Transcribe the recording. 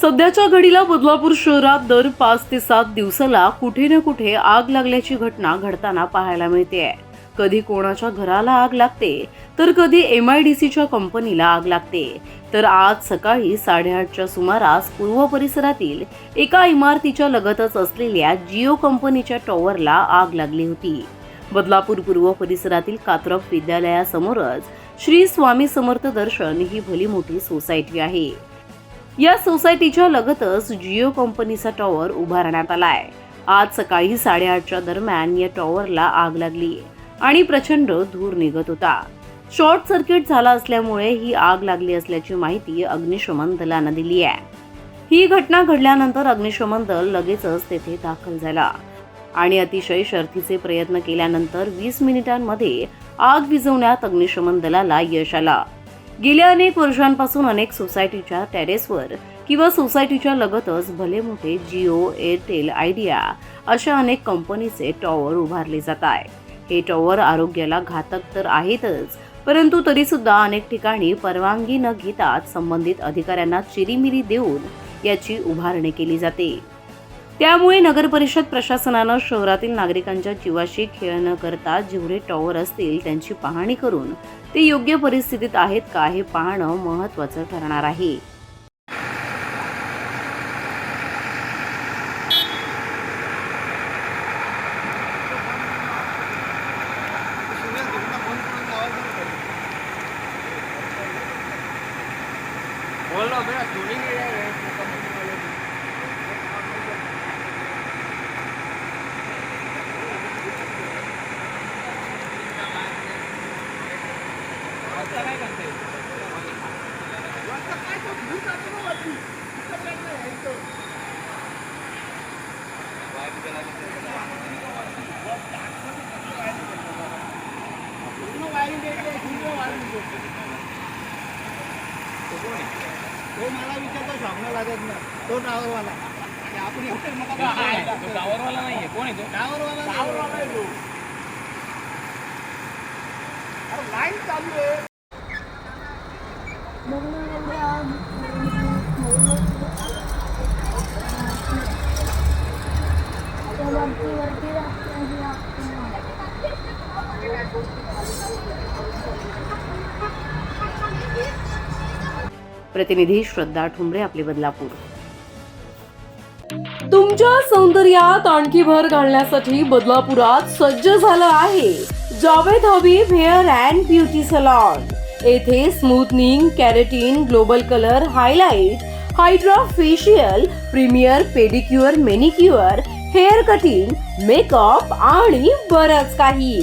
सध्याच्या घडीला बदलापूर शहरात दर पाच ते सात दिवसाला कुठे ना कुठे आग लागल्याची घटना घडताना पाहायला मिळते. कधी कोणाच्या घराला आग लागते तर कधी एम आय डी सीच्या कंपनीला आग लागते. तर आज सकाळी साडेआठच्या सुमारास पूर्व परिसरातील एका इमारतीच्या लगतच असलेल्या जिओ कंपनीच्या टॉवरला आग लागली होती. बदलापूर पूर्व परिसरातील कात्रप विद्यालयासमोरच श्री स्वामी समर्थ दर्शन ही भली मोठी सोसायटी आहे. या सोसायटीच्या लगतच जिओ कंपनीचा टॉवर उभारण्यात आला आहे आज सकाळी साडेआठच्या दरम्यान या टॉवरला आग लागली आणि प्रचंड धूर निघत होता. शॉर्ट सर्किट झाला असल्यामुळे ही आग लागली असल्याची माहिती अग्निशमन दलानं दिली आहे. ही घटना घडल्यानंतर अग्निशमन दल लगेचच तेथे दाखल झाला आणि अतिशय शर्थीचे प्रयत्न केल्यानंतर वीस मिनिटांमध्ये आग विझवण्यात अग्निशमन दलाला यश आला. गेल्या अनेक वर्षांपासून अनेक सोसायटीच्या टेरेसवर किंवा सोसायटीच्या लगतच भले मोठे जिओ एअरटेल आयडिया अशा अनेक कंपनीचे टॉवर उभारले जात आहे. हे टॉवर आरोग्याला घातक तर आहेतच परंतु तरीसुद्धा अनेक ठिकाणी परवानगी न घेताच संबंधित अधिकाऱ्यांना चिरीमिरी देऊन याची उभारणी केली जाते. त्यामुळे नगरपरिषद प्रशासनानं शहरातील नागरिकांच्या जीवाशी खेळ न करता जेवढे टॉवर असतील त्यांची पाहणी करून ते योग्य परिस्थितीत आहेत का हे पाहणं महत्त्वाचं ठरणार आहे. बोलो तो मला विचारतो सांगणं लागत ना तो टावरवाला आणि आपण एवढे मग तो टावर तो टावरवाला टावरवाला आहे तो अरे लाईन चालू आहे प्रतिनिधी श्रद्धा ठुंबरे आपले बदलापूर. तुमच्या सौंदर्यात आणखी भर घालण्यासाठी बदलापुरात सज्ज झालं आहे Javed Habib hair and beauty salon. येथे smoothening keratin global colour highlight hydra facial premier pedicure manicure hair cutting makeup आणि बरंच काही.